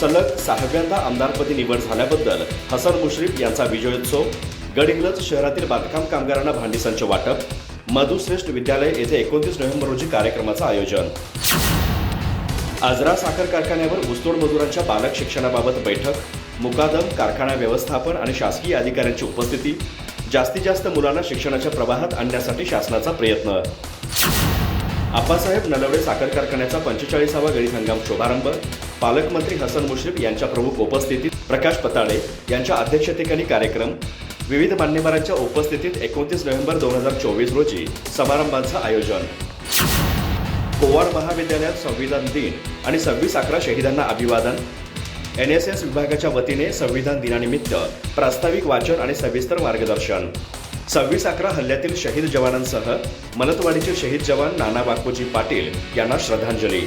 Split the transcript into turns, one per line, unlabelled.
सलग सहाव्यांदा आमदारपदी निवड झाल्याबद्दल हसन मुश्रीफ यांचा विजयोत्सव गडिंग्लज शहरातील बांधकाम कामगारांना भांडी संच वाटप मधुश्रेष्ठ विद्यालय येथे एकोणतीस नोव्हेंबर रोजी कार्यक्रमाचं आयोजन. आजरा साखर कारखान्यावर ऊसतोड मजुरांच्या बालक शिक्षणाबाबत बैठक मुकादम कारखाना व्यवस्थापन आणि शासकीय अधिकाऱ्यांची उपस्थिती जास्तीत जास्त मुलांना शिक्षणाच्या प्रवाहात आणण्यासाठी शासनाचा प्रयत्न. आप्पासाहेब नलवडे साखर कारखान्याचा पंचेचाळीसावा गळीत हंगाम शुभारंभ. पालकमंत्री हसन मुश्रीफ यांच्या प्रमुख उपस्थितीत प्रकाश पताळे यांच्या अध्यक्षतेखाली कार्यक्रम. विविध मान्यवरांच्या उपस्थितीत एकोणतीस नोव्हेंबर दोन हजार चोवीस रोजी समारंभाचं आयोजन. कोवाड महाविद्यालयात संविधान दिन आणि सव्वीस अकरा शहीदांना अभिवादन. एन एस एस विभागाच्या वतीने संविधान दिनानिमित्त प्रास्ताविक वाचन आणि सविस्तर मार्गदर्शन. सव्वीस अकरा हल्ल्यातील शहीद जवानांसह मलतवाडीचे शहीद जवान नाना बापूजी पाटील यांना श्रद्धांजली.